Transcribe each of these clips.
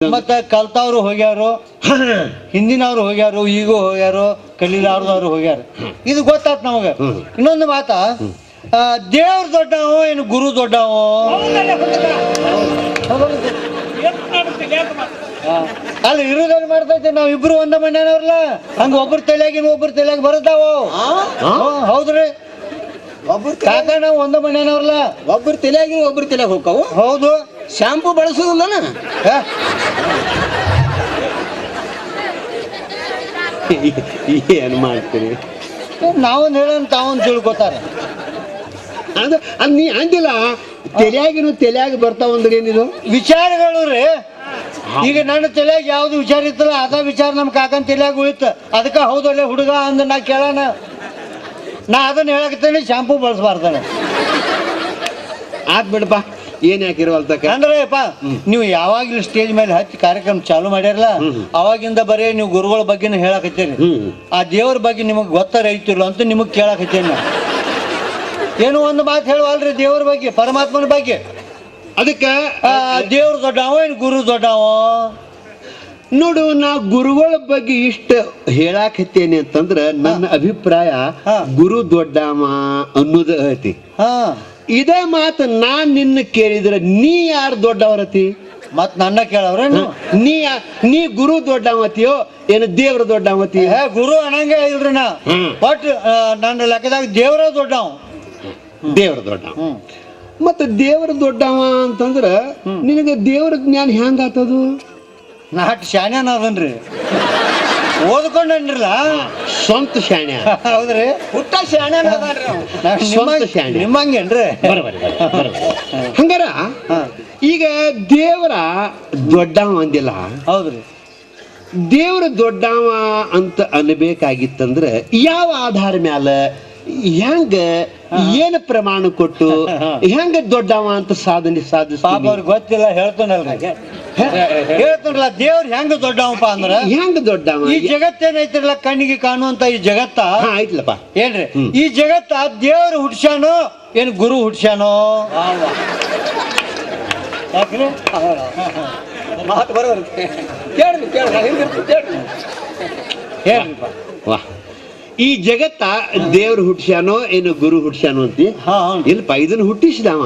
ಮತ್ತ ಕಲ್ತವ್ರು ಹೋಗ್ಯಾರು ಹಿಂದಿನವ್ರು ಹೋಗ್ಯಾರು ಈಗ ಹೋಗ್ಯಾರು ಕಲೀಲಾರ್ದವ್ರು ಹೋಗ್ಯಾರ. ಇದು ಗೊತ್ತಾತ್ ನಮಗ. ಇನ್ನೊಂದು ಮಾತ ದೇವ್ರ ದೊಡ್ಡವ ಏನು ಗುರು ದೊಡ್ಡವ? ಅಲ್ಲಿ ಇರುದನ್ ಮಾಡ್ತೈತೆ ನಾವ್ ಇಬ್ರು ಒಂದ ಮನೆಯವ್ರಲ್ಲ. ಹಂಗ ಒಬ್ರ ತಲೆಯಾಗಿನ ಒಬ್ರ ತಲೆಯಾಗಿ ಬರುತ್ತಾವ? ಹೌದ್ರಿ. ಒಬ್ರು ಕಾಕಣ ನಾವು ಒಂದ ಮನೆಯವ್ರಲ್ಲ. ಒಬ್ರು ತಲೆಯಾಗಿ ಒಬ್ರು ತಲೆಯಾಗ ಹೋಗ್ತಾವು ಹೌದು. ಶಾಂಪು ಬಳಸೋದಿಲ್ಲನ? ಏನ್ ಮಾಡ್ತೀರಿ? ನಾವೊಂದ್ ಹೇಳೋಣ ತಾವೊಂದ್ ತಿಳ್ಕೊತಾರ. ಅದ ಅದ್ ನೀ ಅಂದಿಲ್ಲ. ತಲೆಯಾಗಿನ ತಲೆಯಾಗಿ ಬರ್ತಾವ ಅಂದ್ರೆ ಏನಿದು ವಿಚಾರಗಳು ರೀ. ಈಗ ನನ್ನ ತಲೆಯಾಗ ಯಾವ್ದು ವಿಚಾರ ಇತ್ತಲ್ಲ ಅದ ವಿಚಾರ ನಮ್ ಕಾಕನ್ ತಲೆಯಾಗ ಉಳಿತ. ಅದಕ್ಕ ಹೌದಲ್ಲೇ ಹುಡುಗ ಅಂದ ನಾ ಕೇಳೋಣ. ನಾ ಅದನ್ನ ಹೇಳಕತ್ತೀನಿ ಶಾಂಪೂ ಬಳಸಬಾರ್ದಾನೆ. ಆತ್ ಬಿಡಪ್ಪ. ಏನ್ ಯಾಕಿರುವಲ್ತಕ್ಕ ಅಂದ್ರೆ ಅಪ್ಪ ನೀವು ಯಾವಾಗ್ಲೂ ಸ್ಟೇಜ್ ಮೇಲೆ ಹಚ್ಚಿ ಕಾರ್ಯಕ್ರಮ ಚಾಲು ಮಾಡ್ಯಾರಲ್ಲ ಅವಾಗಿಂದ ಬರೀ ನೀವು ಗುರುಗಳ ಬಗ್ಗೆನೇ ಹೇಳಕತ್ತೀರಿ. ಹ್ಮ್ ಆ ದೇವ್ರ ಬಗ್ಗೆ ನಿಮಗೆ ಗೊತ್ತರ ಐತಿಲ್ಲ ಅಂತ ನಿಮಗೆ ಕೇಳಕತ್ತೀನಿ ನಾ ಏನು ಒಂದು ಮಾತು ಹೇಳುವಲ್ರಿ ದೇವ್ರ ಬಗ್ಗೆ ಪರಮಾತ್ಮನ ಬಗ್ಗೆ. ಅದಕ್ಕೆ ದೇವ್ರ ದೊಡ್ಡವ ಏನು ಗುರು ದೊಡ್ಡವ? ನೋಡು ನಾ ಗುರುಗಳ ಬಗ್ಗೆ ಇಷ್ಟ ಹೇಳಾಕತ್ತೇನೆ ಅಂತಂದ್ರ ನನ್ನ ಅಭಿಪ್ರಾಯ. ಗುರು ದೊಡ್ಡಮ್ಮ ಅನ್ನೋದ ಐತಿ. ಹಾ. ಇದೇ ಮಾತು ನಾ ನಿನ್ನ ಕೇಳಿದ್ರೆ ನೀ ಯಾರು ದೊಡ್ಡವರತಿ ಮತ್ ನನ್ನ ಕೇಳವ್ರ ನೀ ನೀ ಗುರು ದೊಡ್ಡವತಿಯೋ ಏನು ದೇವ್ರ ದೊಡ್ಡಮತಿ ಗುರು ಅನ್ನಂಗೆ ಇಲ್ರಿ ನಾ. ಬಟ್ ನನ್ನ ಲೆಕ್ಕದಾಗ ದೇವ್ರ ದೊಡ್ಡವ. ದೇವ್ರ ದೊಡ್ಡ ಮತ್ತ ದೇವ್ರ ದೊಡ್ಡವ ಅಂತಂದ್ರ ನಿನಗೆ ದೇವ್ರ ಜ್ಞಾನ ಹೆಂಗ ನಾಟ್ ಶಾನ್ಯಾನ ಅದನ್ರಿ. ಓದ್ಕೊಂಡನ್ರಲ್ಲ? ಸ್ವಂತ ಶಾಣ್ಯ. ಹೌದ್ರಿ. ಹುಟ್ಟ ಶಾಣೆ ಅದಾನ್ರಿ ಅವ. ನಾ ಸ್ವಂತ ನಿಮ್ಮಂಗ್- ಶಾಣೆ. ನಿಮ್ಮಂಗೇನ್ರಿ? ಹಂಗಾರ ಈಗ ದೇವರ ದೊಡ್ಡವ ಅಂದಿಲ್ಲ. ಹೌದ್ರಿ. ದೇವ್ರ ದೊಡ್ಡವ ಅಂತ ಅನ್ಬೇಕಾಗಿತ್ತಂದ್ರೆ ಯಾವ ಆಧಾರ ಮ್ಯಾಲ ಹೆಂಗ ಏನ್ ಪ್ರಮಾಣ ಕೊಟ್ಟು ಹೆಂಗ ದೊಡ್ಡವ ಅಂತ ಸಾಧನೆ ಪಾಪ ಸಾಧಿಸ್ತಾನೆ ಅವ್ರಿಗೆ ಗೊತ್ತಿಲ್ಲ ಹೇಳ್ತಾನಲ್ರಿ. ಹೇಳ್ತಾರಲ್ಲ ದೇವ್ರ ಹೆಂಗ ದೊಡ್ಡವಪ್ಪ ಅಂದ್ರ? ಹೆಂಗ ದೊಡ್ಡವ? ಈ ಜಗತ್ತೇನೈತಿರಲ್ಲ ಕಣ್ಣಿಗೆ ಕಾಣುವಂತ ಈ ಜಗತ್ತ? ಐತ್ಲಪ್ಪ ಏನ್ರಿ. ಈ ಜಗತ್ತ ದೇವ್ರ ಹುಡ್ಸ್ಯಾನೋ ಏನ್ ಗುರು ಹುಡ್ಸ್ಯಾನೋ ಯಾಕ್ರಿ? ಮಾತು ಬರೋದ್ರಿ ಕೇಳ್ರಿ ಕೇಳ್ರಿ. ನಾ ಹಿಂದಿರ್ತೀನಿ ಕೇಳ್ರಿ ಹೇಳ್ರಿಪ್ಪ ಈ ಜಗತ್ತ ದೇವ್ರ ಹುಟ್ಟಿಸ್ಯಾನೋ ಏನು ಗುರು ಹುಟ್ಟಿಸ್ಯಾನೋ ಅಂತಿ? ಇಲ್ಲಿ ಪೈದನ್ ಇಲ್ಪ ಇದನ್ನ ಹುಟ್ಟಿಸಿದವ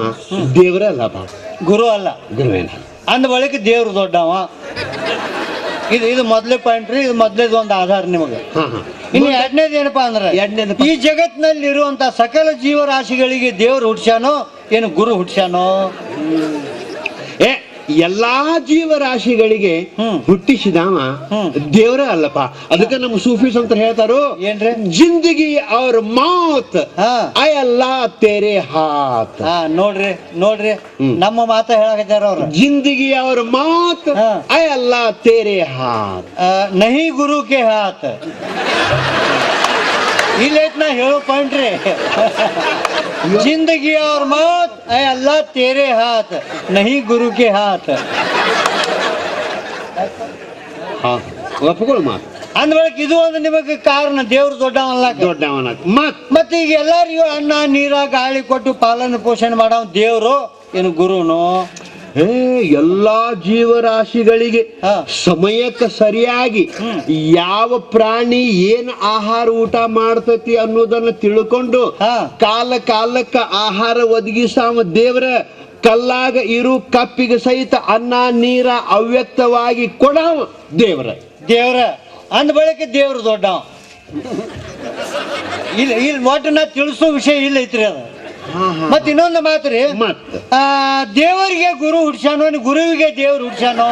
ದೇವ್ರ ಅಲ್ಲಪ್ಪ ಗುರು ಅಲ್ಲ. ಗುರುವೇನ ಅಂದ ಬಳಿಕ ದೇವ್ರು ದೊಡ್ಡವ. ಇದು ಇದು ಮೊದಲೇ ಪಾಯಿಂಟ್ ರೀ ಇದು ಮೊದಲೇದು ಒಂದು ಆಧಾರ ನಿಮಗೆ. ಇನ್ನು ಎರಡನೇದು ಏನಪ್ಪಾ ಅಂದ್ರೆ ಎರಡನೇದು ಈ ಜಗತ್ತಿನಲ್ಲಿ ಇರುವಂತ ಸಕಲ ಜೀವರಾಶಿಗಳಿಗೆ ದೇವ್ರು ಹುಟ್ಸ್ಯಾನೋ ಏನು ಗುರು ಹುಡ್ಸ್ಯಾನೋ ಏ ಎಲ್ಲಾ ಜೀವರಾಶಿಗಳಿಗೆ ರಾಶಿಗಳಿಗೆ ಹುಟ್ಟಿಸಿದಾಮ ದೇವರ ಅಲ್ಲಪ್ಪ. ಅದಕ್ಕೆ ನಮ್ಮ ಸೂಫೀಸ್ ಅಂತ ಹೇಳ್ತಾರೋ ಏನ್ರಿ? ಜಿಂದಗಿ ಅವ್ರ ಮಾತ್ ಅಲ್ಲ ತೇರೆ ಹಾತ್. ಹಾ ನೋಡ್ರಿ ನೋಡ್ರಿ. ನಮ್ಮ ಮಾತ ಹೇಳಕತ್ತಾರ ಅವ್ರ. ಜಿಂದಗಿ ಅವ್ರ ಮಾತ್ ಅಲ್ಲ ತೇರೆ ಹಾತ್. ನಹಿ ಗುರು ಕೆ ಹಾತ್. ಇಲ್ಲೈತ್ ನಾ ಹೇಳೋ ಪಾಯಿಂಟ್ ರೀ. ಜಿಂದಗಿ ಅವ್ರ ಮಾತ್ ಐ ಅಲ್ಲ ತೇರೆ ಹಾತ್ ನಹಿ ಗುರು ಕೆ ಹಾತ್. ಹಾ ಒಪ್ಕೊಳ್ಳು ಮಾತ್. ಅಂದ ಬಳಿಕ ಇದು ಒಂದು ನಿಮಗೆ ಕಾರಣ ದೇವ್ರು ದೊಡ್ಡವಲ್ಲ ದೊಡ್ಡವನ ಮತ್. ಮತ್ತೆ ಈಗ ಎಲ್ಲರಿಗೂ ಅನ್ನ ನೀರ ಗಾಳಿ ಕೊಟ್ಟು ಪಾಲನೆ ಪೋಷಣೆ ಮಾಡೋ ದೇವ್ರು ಏನು ಗುರುನು? ಎಲ್ಲಾ ಜೀವರಾಶಿಗಳಿಗೆ. ಸಮಯಕ್ಕೆ ಸರಿಯಾಗಿ ಯಾವ ಪ್ರಾಣಿ ಏನ್ ಆಹಾರ ಊಟ ಮಾಡ್ತತಿ ಅನ್ನೋದನ್ನ ತಿಳ್ಕೊಂಡು. ಕಾಲ ಕಾಲಕ್ಕ ಆಹಾರ ಒದಗಿಸಾವ ದೇವ್ರ ಕಲ್ಲಾಗ ಇರು ಕಪ್ಪಿಗೆ ಸಹಿತ ಅನ್ನ ನೀರ ಅವ್ಯಕ್ತವಾಗಿ ಕೊಡವ ದೇವ್ರ ದೇವ್ರ ಅಂದ ಬಳಿಕ ದೇವ್ರ ದೊಡ್ಡ ಇಲ್ಲ ಇಲ್ಲಿ ಒಟ್ಟು ನಾ ತಿಳಿಸೋ ವಿಷಯ ಇಲ್ಲ ಐತ್ರಿ ಅದು ಮತ್ತೆ ಇನ್ನೊಂದು ಮಾತು ರೀ. ಮತ್ ಆ, ದೇವರಿಗೆ ಗುರು ಹುಡ್ಸ್ಯಾನೋ ಇನ್ನು ಗುರುವಿಗೆ ದೇವ್ರು ಹುಡ್ಸ್ಯಾನೋ?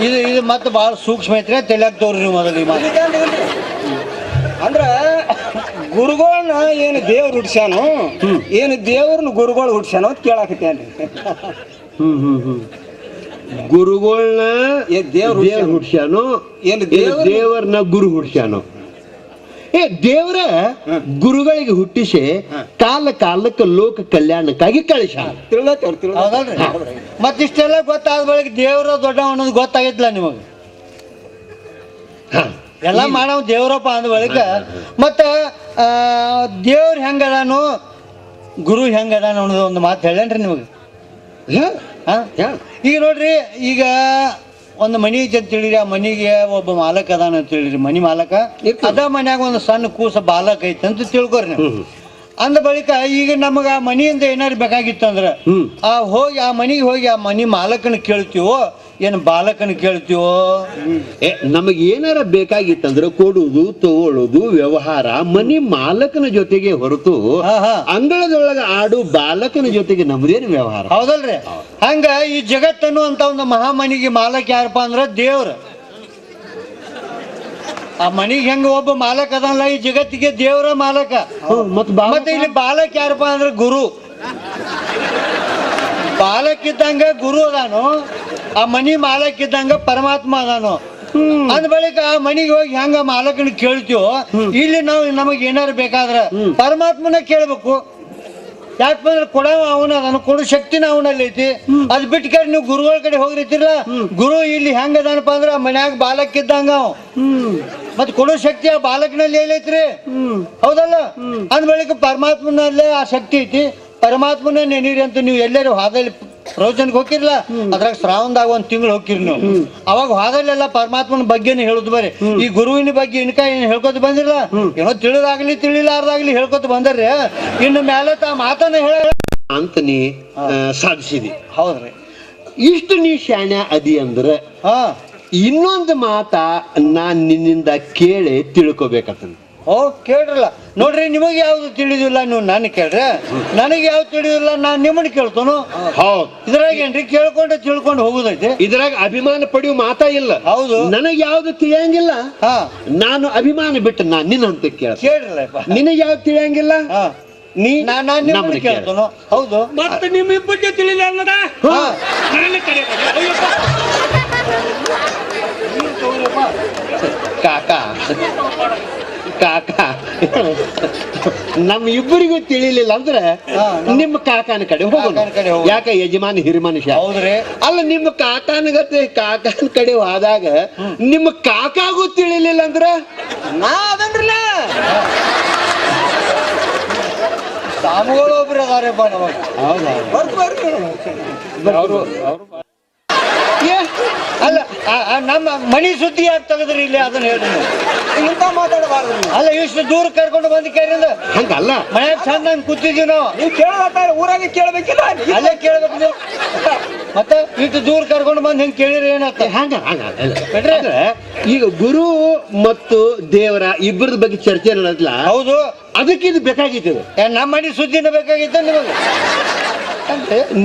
ಇದು ಇದು ಮತ್ತೆ ಬಹಳ ಸೂಕ್ಷ್ಮ ಐತ್ರಿ ತಲೆಯಾಗ ತೋರಿ ಮೊದಲು ಈ ಮಾತು. ಅಂದ್ರ ಗುರುಗಳನ್ನ ಏನು ದೇವ್ರು ಹುಡ್ಸ್ಯಾನು ಏನು ದೇವ್ರನ್ನ ಗುರುಗಳು ಹುಡ್ಸ್ಯಾನೋ ಅಂತ ಕೇಳಾಕತ್ತೇನ್ರಿ ಹ್ಮ್ ಹ್ಮ್ ಹ್ಮ್. ಗುರುಗಳನ್ನ ದೇವ್ರು ದೇವ್ರ ಹುಡ್ಸ್ಯಾನು? ಏನು ದೇವ್ರ ದೇವ್ರು- ದೇವರನ್ನ ಗುರು ಹುಡ್ಸ್ಯಾನು? ಏ ದೇವ್ರ ಗುರುಗಳಿಗೆ ಹುಟ್ಟಿಸಿ ಕಾಲ ಕಾಲಕ್ಕೆ ಲೋಕ ಕಲ್ಯಾಣಕ್ಕಾಗಿ ಕಳಿಸ ಮತ್ತಿಷ್ಟೆಲ್ಲ ಗೊತ್ತಾದ ಬಳಿಕ ದೇವ್ರ ದೊಡ್ಡ ಅನ್ನೋದು ಗೊತ್ತಾಗಿದ್ಲ ನಿಮಗೆ. ಎಲ್ಲ ಮಾಡವ್ ದೇವ್ರಪ್ಪ ಅಂದ ಬಳಿಕ ಮತ್ತ ದೇವ್ರ ಹೆಂಗದಾನು ಗುರು ಹೆಂಗದಾನು ಅನ್ನೋದು ಒಂದು ಮಾತು ಹೇಳೇನ್ರಿ ನಿಮಗೆ? ಈಗ ನೋಡ್ರಿ ಈಗ ಒಂದು ಮನಿ ಐತಿ ಅಂತ ಹೇಳಿರಿ ಆ ಮನಿಗೆ ಒಬ್ಬ ಮಾಲಕ ಅದಾನ ಅಂತ ಹೇಳಿರಿ ಮನಿ ಮಾಲಕ. ಅದ ಮನ್ಯಾಗ ಒಂದು ಸಣ್ಣ ಕೂಸ ಬಾಲಕ ಐತಿ ಅಂತ ತಿಳ್ಕೊರಿ ನೀವು. ಅಂದ ಬಳಿಕ ಈಗ ನಮಗ ಆ ಮನಿಯಿಂದ ಏನಾರು ಬೇಕಾಗಿತ್ತಂದ್ರ ಆ ಹೋಗಿ ಆ ಮನಿಗೆ ಹೋಗಿ ಆ ಮನಿ ಮಾಲಕನ ಕೇಳ್ತೀವೋ ಏನು ಬಾಲಕನ ಕೇಳ್ತೀವೋ? ಏ ನಮಗೆ ಏನಾರ ಬೇಕಾಗಿತ್ತಂದ್ರೆ ಕೊಡುವುದು ತಗೊಳ್ಳೋದು ವ್ಯವಹಾರ ಮನಿ ಮಾಲಕನ ಜೊತೆಗೆ ಹೊರತು ಅಂಗಳದೊಳಗ ಆಡು ಬಾಲಕನ ಜೊತೆಗೆ ನಮ್ದೇನು ವ್ಯವಹಾರ? ಹೌದಲ್ರಿ. ಹಂಗ ಈ ಜಗತ್ತನ್ನು ಅಂತ ಒಂದು ಮಹಾಮನಿಗೆ ಮಾಲಕ ಯಾರಪ್ಪ ಅಂದ್ರ ದೇವ್ರ. ಆ ಮನಿಗೆ ಹೆಂಗ ಒಬ್ಬ ಮಾಲಕ ಅದಲ್ಲ ಈ ಜಗತ್ತಿಗೆ ದೇವ್ರ ಮಾಲಕ? ಮತ್ತೆ ಇಲ್ಲಿ ಬಾಲಕ ಯಾರಪ್ಪ ಅಂದ್ರೆ ಗುರು. ಬಾಲಕ್ ಇದ್ದಂಗ ಗುರು ಅದಾನು ಆ ಮನಿ ಮಾಲಕ್ಕಿದ್ದಂಗ ಪರಮಾತ್ಮ ಅದಾನು. ಅಂದ ಬಳಿಕ ಆ ಮನಿಗೆ ಹೋಗಿ ಹೆಂಗ ಮಾಲಕನ ಕೇಳ್ತೀವೋ ಇಲ್ಲಿ ನಾವು ನಮಗ್ ಏನಾರು ಬೇಕಾದ್ರ ಪರಮಾತ್ಮನ ಕೇಳ್ಬೇಕು. ಯಾಕಂದ್ರೆ ಕೊಡವ ಅವನ ಅದನ್ನು ಕೊಡೋ ಶಕ್ತಿನ ಅವನಲ್ಲಿ ಐತಿ ಅದ್ ಬಿಟ್ಟು ಕಡೆ ನೀವು ಗುರುಗಳ ಕಡೆ ಹೋಗಿರ್ತಿರ್ಲ ಗುರು ಇಲ್ಲಿ ಹೆಂಗ ಅದಾನಪ್ಪ ಅಂದ್ರ ಮನ್ಯಾಗ ಬಾಲಕ್ ಇದ್ದಂಗ ಅವ ಮತ್ ಕೊಡೋ ಶಕ್ತಿ ಆ ಬಾಲಕನಲ್ಲಿ ಏನೈತ್ರಿ ಹೌದಲ್ಲ? ಅಂದ ಬಳಿಕ ಪರಮಾತ್ಮನಲ್ಲೇ ಆ ಶಕ್ತಿ ಐತಿ. ಪರಮಾತ್ಮನ ನೆನೀರಿ ಅಂತ ನೀವು ಎಲ್ಲರೂ ಹಾದಲ್ಲಿ ಪ್ರವಚನಕ್ಕೆ ಹೋಗಿರ್ಲ ಅದ್ರಾಗ ಶ್ರಾವಣದಾಗ ಒಂದ್ ತಿಂಗಳು ಹೋಗಿರಿ ನೀವು. ಅವಾಗ ಹಾದಲ್ಲೆಲ್ಲ ಪರಮಾತ್ಮನ ಬಗ್ಗೆನೇ ಹೇಳುದು ಬರೀ. ಈ ಗುರುವಿನ ಬಗ್ಗೆ ಇನ್ಕ ಏನ್ ಹೇಳ್ಕೊತ ಬಂದಿರಲ್ಲ? ಏನೋ ತಿಳಿದಾಗ್ಲಿ ತಿಳಿಲಾರ್ದಾಗ್ಲಿ ಹೇಳ್ಕೊತ ಬಂದರ್ರಿ. ಇನ್ನು ಮೇಲೆ ತಾ ಮಾತನ್ನ ಹೇಳ ಅಂತ ನೀ ಸಾಧಿಸಿದಿ. ಹೌದ್ರಿ. ಇಷ್ಟು ನೀ ಶಾಣ್ಯ ಅದಿ ಅಂದ್ರ ಹಾ. ಇನ್ನೊಂದು ಮಾತ ನಾನ್ ನಿನ್ನಿಂದ ಕೇಳಿ ತಿಳ್ಕೊಬೇಕಂತ ಓ ಕೇಳ್ರಲ್ಲ. ನೋಡ್ರಿ ನಿಮಗೆ ಯಾವ್ದು ತಿಳಿದಿಲ್ಲ ನೀವು ನಾನು ಕೇಳ್ರಿ. ನನಗೆ ಯಾವ್ದು ತಿಳಿದಿಲ್ಲ ನಾನು ನಿಮ್ಮನ್ನ ಕೇಳ್ತಾನು. ಹೌದು. ಇದ್ರಾಗ ಏನ್ರಿ? ಕೇಳ್ಕೊಂಡು ತಿಳ್ಕೊಂಡು ಹೋಗುದೈತಿ. ಇದ್ರಾಗ ಅಭಿಮಾನ ಪಡೆಯುವ ಮಾತಾ ಇಲ್ಲ. ಹೌದು. ನನಗೆ ಯಾವ್ದು ತಿಳಿಯಂಗಿಲ್ಲ. ಹಾ. ನಾನು ಅಭಿಮಾನ ಬಿಟ್ಟು ನಾನು ನಿನ್ನ ಅಂತ ಕೇಳ ಕೇಳ್ರಲ್ಲಪ್ಪ ನಿನಗೆ ಯಾವ್ದು ತಿಳಿಯಂಗಿಲ್ಲ? ಹಾ. ನೀ ನಾ ನಾನು ನಿಮ್ಮನ್ನ ನಮ್ಮನ್ನ ಕೇಳ್ತಾನು. ಹೌದು. ಮತ್ತೆ ತಿಳಿಲ್ಲ ಅನ್ನದ? ಹಾ. ನಾನೇ ಕರೆಯಬೇಕು ಅಯ್ಯಪ್ಪ. ಕಾಕ. ಕಾಕ. ನಮ್ಮ ಇಬ್ಬರಿಗೂ ತಿಳಿಲಿಲ್ಲ ಅಂದ್ರೆ ನಿಮ್ ನಮ್- ನಿಮ್ಮ ಕಾಕನ ಕಡೆ ಹೋಗೋಣ. ಯಾಕ ಯಜಮಾನ ಹಿರಿ ಮನುಷ್ಯ ಅಲ್ಲ ನಿಮ್ಮ ಕಾಕನ ಗತೆ ಕಾಕನ ಕಡೆ ಹೋದಾಗ ನಿಮ್ಮ ಕಾಕಾಗೂ ತಿಳಿಲಿಲ್ಲ ಅಂದ್ರ? ನಾ ಒಬ್ರು ಅದಾರಪ್ಪ ನಮಗ. ಏ, ಅಲ್ಲ ನಮ್ಮ ಮಣಿ ಸುದ್ದಿ ಯಾಕೆ ತೆಗೆದ್ರಿ ಇಲ್ಲಿ? ಅದನ್ನ ಹೇಳ್ರಿ ಮಾತಾಡಬಾರ್ದು ಅಲ್ಲ ಇಷ್ಟು ದೂರ ಕರ್ಕೊಂಡು ಬಂದ ಕೇರಿಂದ ಹಂಗಲ್ಲ. ಮನ್ಯಾಗ ಚಂದ ಕೂತಿದ್ವಿ ನಾವು. ನೀವು ಕೇಳೋದಾಟ ಊರಾಗೆ ಕೇಳಬೇಕಿಲ್ಲ ಅಲ್ಲೇ ಕೇಳ್ಬೇಕು ನೀವು. ಮತ್ತೆ ಇಷ್ಟು ದೂರ ಕರ್ಕೊಂಡು ಬಂದು ಹೆಂಗ್ ಕೇಳಿರಿ ಏನತ್ತ ಹಂಗ. ಈಗ ಗುರು ಮತ್ತು ದೇವರ ಇಬ್ಬರದ ಬಗ್ಗೆ ಚರ್ಚೆ ನಡೆದ್ಲ ಹೌದು. ಅದಕ್ಕೆ ಇದು ಬೇಕಾಗಿತ್ತು ನಮ್ಮ ಮನೆ ಸುದ್ದಿನ ಬೇಕಾಗಿತ್ತು ನಿಮಗೆ?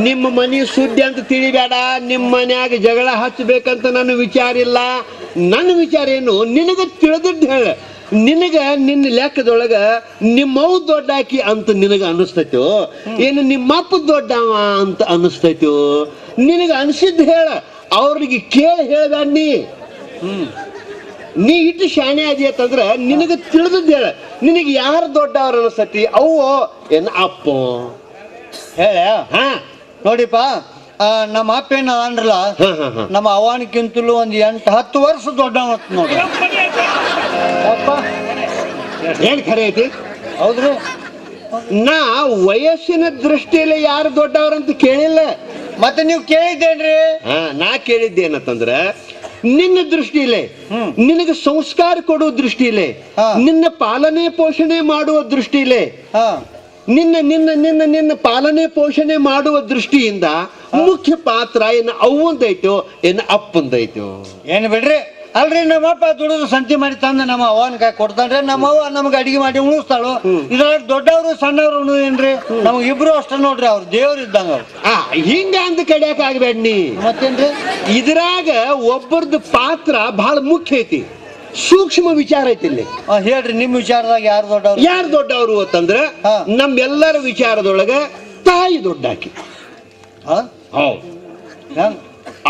ನಿಮ್ಮ ಮನೆ ಸುದ್ದಿ ಅಂತ ತಿಳಿಬೇಡ ನಿಮ್ಮ ಮನ್ಯಾಗ ಜಗಳ ಹಚ್ಚಬೇಕಂತ ನನ್ನ ವಿಚಾರ ಇಲ್ಲ. ನನ್ನ ವಿಚಾರ ಏನು? ನಿನಗೆ ತಿಳಿದಿದ್ದು ಹೇಳ. ನಿನಗ ನಿನ್ನ ಲೆಕ್ಕದೊಳಗ ನಿಮ್ಮವ್ ದೊಡ್ಡಾಕಿ ಅಂತ ನಿನಗ ಅನಿಸ್ತೈತೋ? ಏನು ನಿಮ್ಮಪ್ಪ ದೊಡ್ಡವ ಅಂತ ಅನಿಸ್ತೈತೋ? ನಿನಗ ಅನಿಸಿದ್ದು ಹೇಳ. ಅವ್ರಿಗೆ ಕೇಳಿ ಹೇಳ್ದ ನೀ. ನೀ ಇಟ್ಟು ಶಾಣೆ ಅದಿ ನಿನಗೆ ತಿಳಿದದ್ದು ಹೇಳ. ನಿನಗೆ ಯಾರು ದೊಡ್ಡವ್ರ ಅನಿಸ್ತತಿ? ಅವು ಏನ್ ಅಪ್ಪ? ಹೇಳ. ಹಾ. ನೋಡಿಪ್ಪ. ನಮ್ಮ ಅಪ್ಪ ಏನ ಅಂದ್ರಲ್ಲ ನಮ್ಮ ಅವನಕ್ಕಿಂತಲೂ ಒಂದು ಎಂಟು ಹತ್ತು ವರ್ಷ ದೊಡ್ಡವ ನೋಡಿ. ಅಪ್ಪ. ಏನ್ ಖರೆ ಐತಿ? ಹೌದ್ರಿ. ನಾ ವಯಸ್ಸಿನ ದೃಷ್ಟಿಯಲ್ಲಿ ಯಾರು ದೊಡ್ಡವ್ರಂತ ಕೇಳಿಲ್ಲ. ಮತ್ತೆ ನೀವು ಕೇಳಿದ್ದೇನ್ರಿ? ಹಾ ನಾ ಕೇಳಿದ್ದೇನಂತಂದ್ರ ನಿನ್ನ ದೃಷ್ಟಿಲೆ. ನಿನಗೆ ಸಂಸ್ಕಾರ ಕೊಡುವ ದೃಷ್ಟಿಲೆ. ನಿನ್ನ ಪಾಲನೆ ಪೋಷಣೆ ಮಾಡುವ ದೃಷ್ಟಿಲೆ ಹಾ. ನಿನ್ನ ನಿನ್ನ ನಿನ್ನ ನಿನ್ನ ಪಾಲನೆ ಪೋಷಣೆ ಮಾಡುವ ದೃಷ್ಟಿಯಿಂದ ಮುಖ್ಯ ಪಾತ್ರ ಏನು ಅವಂದೈತು ಏನು ಅಪ್ಪಂದೈತು. ಏನ್ ಬಿಡ್ರಿ? ಅಲ್ರಿ ನಮ್ಮಪ್ಪ ದುಡಿದು ಸಂತಿ ಮಾಡಿ ತಂದ ನಮ್ಮ ಅವನ ಕೈ ಕೊಡ್ತಾನ್ರಿ. ನಮ್ಮವ್ವ ನಮ್ಗೆ ಅಡಿಗೆ ಮಾಡಿ ಉಣಿಸ್ತಾಳು. ಇದ್ರಾಗ ದೊಡ್ಡವರು ಸಣ್ಣವ್ರು ಏನ್ರಿ? ನಮ್ಗೆ ಇಬ್ರು ಅಷ್ಟ ನೋಡ್ರಿ ಅವ್ರು. ದೇವ್ರು ಇದ್ದಂಗ ಅವ್ರು. ಆ ಹಿಂಗ ಅಂದ ಕಡಿಯಾಕ ಆಗ್ಬೇಡ ನೀ ಮತ್ತೇನ್ರಿ? ಇದ್ರಾಗ ಒಬ್ಬರದ್ದು ಪಾತ್ರ ಬಹಳ ಮುಖ್ಯ ಐತಿ. ಸೂಕ್ಷ್ಮ ವಿಚಾರ ಐತಿ ಇಲ್ಲಿ ಆ, ಹೇಳ್ರಿ ನಿಮ್ ವಿಚಾರದಾಗ ಯಾರು ದೊಡ್ಡವ್ರು ಯಾರು ದೊಡ್ಡವರು ಅಂತಂದ್ರೆ ಹಾ. ನಮ್ಮೆಲ್ಲರ ವಿಚಾರದೊಳಗ ತಾಯಿ ದೊಡ್ಡಾಕಿ ಆ? ಹೌದು ಹೆಂಗ್?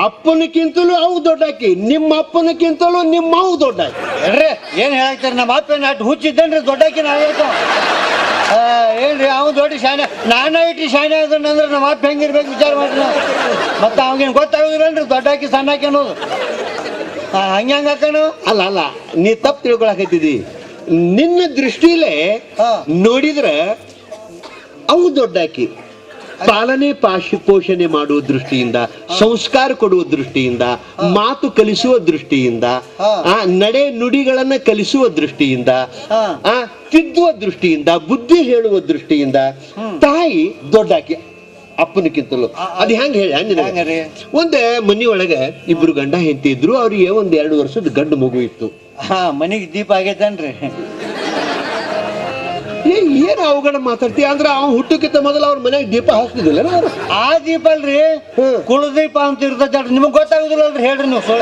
ಅಪ್ಪನಕ್ಕಿಂತಲೂ ಅವು ದೊಡ್ಡಾಕಿ ನಿಮ್ಮ ಅಪ್ಪನಕ್ಕಿಂತಲೂ ನಿಮ್ಮ ಅವು ದೊಡ್ಡಾಕಿ ಹೇಳ್ರಿ ಏನ್ ಹೇಳ್ತಾರೆ ನಮ್ಮ ಅಪ್ಪ ಏನ್ ಅಟ್ ಹುಚ್ಚಿದ್ದೇನ್ರಿ ದೊಡ್ಡಾಕಿ ಹೇಳ್ತ ಏನ್ರಿ ಅವ್ನು ದೊಡ್ಡ ಶಾನೆ ನಾನ ಇಟ್ಟು ಶಾನೆ ಅದನ್ನಂದ್ರೆ ನಮ್ಮ ಅಪ್ಪ ಹೆಂಗಿರ್ಬೇಕು ವಿಚಾರ ಮಾಡ್ರಿ ನಾವು. ಮತ್ತೆ ಅವಾಗೇನ್ ಗೊತ್ತಾಗುದಿಲ್ಲನ್ರಿ ದೊಡ್ಡಾಕಿ ಸಣ್ಣಾಕಿ ಅನ್ನೋದು ಹಂಗ ಹಂಗ ಹಾಕನು ಅಲ್ಲ ಅಲ್ಲ ನೀ ತಪ್ಪು ತಿಳ್ಕೊಳಕತ್ತಿದಿ. ನಿನ್ನ ದೃಷ್ಟಿಲೇ ನೋಡಿದ್ರೆ ಅವು ದೊಡ್ಡಾಕಿ ಪಾಲನೆ ಪಾಶಿ ಪೋಷಣೆ ಮಾಡುವ ದೃಷ್ಟಿಯಿಂದ ಸಂಸ್ಕಾರ ಕೊಡುವ ದೃಷ್ಟಿಯಿಂದ ಮಾತು ಕಲಿಸುವ ದೃಷ್ಟಿಯಿಂದ. ಆ ನಡೆ ನುಡಿಗಳನ್ನ ಕಲಿಸುವ ದೃಷ್ಟಿಯಿಂದ ಆ ತಿದ್ದುವ ದೃಷ್ಟಿಯಿಂದ ಬುದ್ಧಿ ಹೇಳುವ ದೃಷ್ಟಿಯಿಂದ ತಾಯಿ ದೊಡ್ಡಾಕಿ ಅಪ್ಪನಕ್ಕಿಂತಲೂ ಅದು ಹೆಂಗ್ ಹೇಳಿ? ಒಂದ್ ಮನಿ ಒಳಗೆ ಇಬ್ರು ಗಂಡ ಹೆಂಡತಿ ಇದ್ರು ಅವ್ರಿಗೆ ಒಂದ್ ಎರಡು ವರ್ಷದ ಗಂಡು ಮಗು ಇತ್ತು. ಹಾ ಮನಿಗೆ ದೀಪ ಆಗೈತನ್ರಿ ಏನ್ ಅವಗಡ ಮಾತಾಡ್ತೀಯ ಅಂದ್ರ ಅವ್ನು ಹುಟ್ಟಕ್ಕಿಂತ ಮೊದಲು ಅವ್ರ ಮನೆಗೆ ದೀಪ ಹಾಕ್ತಿದಿಲ್ಲ ಆ ದೀಪ ಅಲ್ರಿ ಕುಳದೀಪ ಅಂತ ಇರ್ತದ ನಿಮಗ್ ಗೊತ್ತಾಗುದಿಲ್ಲ ಅಲ್ರಿ ಹೇಳ್ರಿ ನೀವು.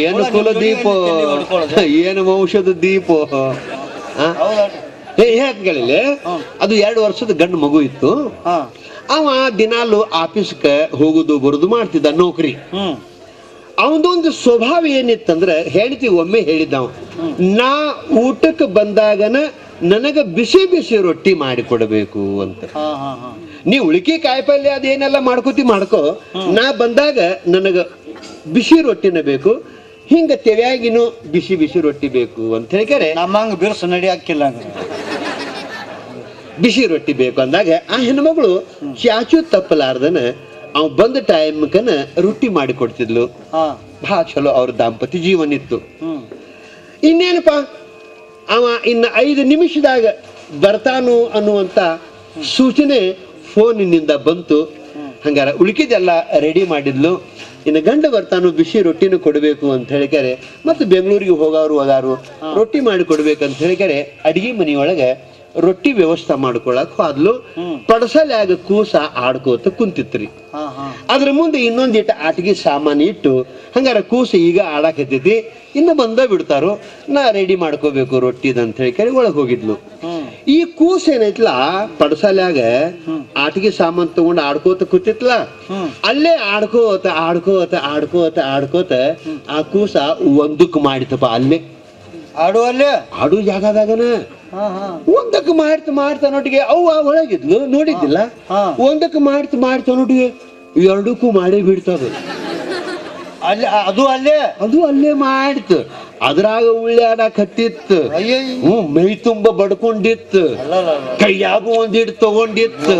ಏನು ಕುಲದೀಪ. ಏನು ವಂಶದ ದೀಪ? ಹೌದಲ್ರಿ. ಹ್ಮ್. ಅದು ಎರಡು ವರ್ಷದ ಗಂಡು ಮಗು ಇತ್ತು. ಅವ ದಿನಾಲು ಆಫೀಸ್ಗೆ ಹೋಗುದು ಬರುದು ಮಾಡ್ತಿದ್ದ ನೌಕರಿ. ಅವನೊಂದು ಅವನದೊಂದು ಸ್ವಭಾವ ಏನಿತ್ತಂದ್ರೆ ಹೇಳ್ತಿ ಒಮ್ಮೆ ಹೇಳಿದ್ದ ನಾ ಊಟಕ್ಕೆ ಬಂದಾಗನ ನನಗ ಬಿಸಿ ಬಿಸಿ ರೊಟ್ಟಿ ಮಾಡಿ ಕೊಡಬೇಕು ಅಂತ. ನೀ ಉಳಿಕೆ ಕಾಯಿಪಲ್ಯ ಅದೇನೆಲ್ಲ ಮಾಡ್ಕೋತಿ ಮಾಡ್ಕೋ. ನಾ ಬಂದಾಗ ನನಗ ಬಿಸಿ ರೊಟ್ಟಿನ ಬೇಕು ಹಿಂಗ ತೆವ್ಯಾಗಿನೂ ಬಿಸಿ ಬಿಸಿ ರೊಟ್ಟಿ ಬೇಕು ಅಂತ ಹೇಳಿಕರೆ ನಮ್ಮಂಗ ಬಿರ್ಸು ನಡಿ ಹಾಕಿಲ್ಲ ಬಿಸಿ ರೊಟ್ಟಿ ಬೇಕು ಅಂದಾಗ ಆ ಹೆಣ್ಮಗಳು ಚಾಚು ತಪ್ಪಲಾರ್ದನ ಅವ್ ಬಂದ ಟೈಮ್ಕನ ರೊಟ್ಟಿ ಮಾಡಿ ಕೊಡ್ತಿದ್ಲು. ಬಹಳ ಚಲೋ ಅವ್ರ ದಾಂಪತ್ಯ ಜೀವನ ಇತ್ತು ಇನ್ನೇನಪ್ಪ? ಅವ ಇನ್ನ ಐದು ನಿಮಿಷದಾಗ ಬರ್ತಾನು ಅನ್ನುವಂತ ಸೂಚನೆ ಫೋನಿನಿಂದ ಬಂತು. ಹಂಗಾರ ಉಳಿಕಿದೆಲ್ಲ ರೆಡಿ ಮಾಡಿದ್ಲು. ಇನ್ನು ಗಂಡ ಬರ್ತಾನು ಬಿಸಿ ರೊಟ್ಟಿನೂ ಕೊಡಬೇಕು ಅಂತ ಹೇಳಿಕರೆ ಮತ್ತೆ ಬೆಂಗಳೂರಿಗೆ ಹೋಗೋರು ಹೋದಾರು ರೊಟ್ಟಿ ಮಾಡಿ ಕೊಡ್ಬೇಕಂತ ಹೇಳಿಕರೆ ಅಡಿಗೆ ಮನೆಯೊಳಗೆ ರೊಟ್ಟಿ ವ್ಯವಸ್ಥೆ ಮಾಡ್ಕೊಳಕ್ ಹೋದ್ಲು. ಪಡಸಲ್ಯಾಗ ಕೂಸ ಆಡ್ಕೋತ ಕುಂತಿತ್ರಿ. ಅದ್ರ ಮುಂದೆ ಇನ್ನೊಂದಿಟ್ಟು ಆಟಗಿ ಸಾಮಾನು ಇಟ್ಟು ಹಂಗಾರ ಕೂಸ ಈಗ ಆಡಾಕತ್ತೈತಿ ಇನ್ನು ಬಂದ ಬಿಡ್ತಾರೋ. ನಾ ರೆಡಿ ಮಾಡ್ಕೋಬೇಕು ರೊಟ್ಟಿದ ಅಂತ ಹೇಳಿ ಕೇಳಿ ಒಳಗೆ ಹೋಗಿದ್ಲು. ಈ ಕೂಸ ಏನೈತ್ಲ ಪಡಸಲ್ಯಾಗ ಆಟಿಗೆ ಸಾಮಾನು ತಗೊಂಡು ಆಡ್ಕೋತ ಕೂತಿತ್ಲ. ಅಲ್ಲೇ ಆಡ್ಕೋತ ಆಡ್ಕೋತ ಆಡ್ಕೋತ ಆಡ್ಕೋತ ಆ ಕೂಸ ಒಂದಕ್ಕೆ ಮಾಡಿತಪ್ಪ ಅಲ್ಲೇ. ಆಡು ಜಾಗದಾಗನ ಹಾ ಹಾ ಒಂದಕ್ಕೆ ಮಾಡ್ತ ಮಾಡ್ತಾ ನೋಟಿಗೆ ಅವ್ವ ಒಳಗಿದ್ಲು ನೋಡಿದ್ದಿಲ್ಲ. ಒಂದಕ್ಕೆ ಮಾಡ್ತ ಮಾಡ್ತಾ ನೋಟಿಗೆ ಎರಡಕ್ಕೂ ಮಾಡಿ ಬಿಡ್ತದ. ಅಲ್ಲಿ ಅದು ಅಲ್ಲೇ? ಅದು ಅಲ್ಲೇ ಮಾಡ್ತು. ಅದ್ರಾಗ ಉಳ್ಳಾಡಕ್ ಹತ್ತಿತ್ತು ಹ್ಞೂ ಮೈ ತುಂಬ ಬಡ್ಕೊಂಡಿತ್ತು. ಕೈಯಾಗ ಒಂದಿಟ್ಟು ತಗೊಂಡಿತ್ತು.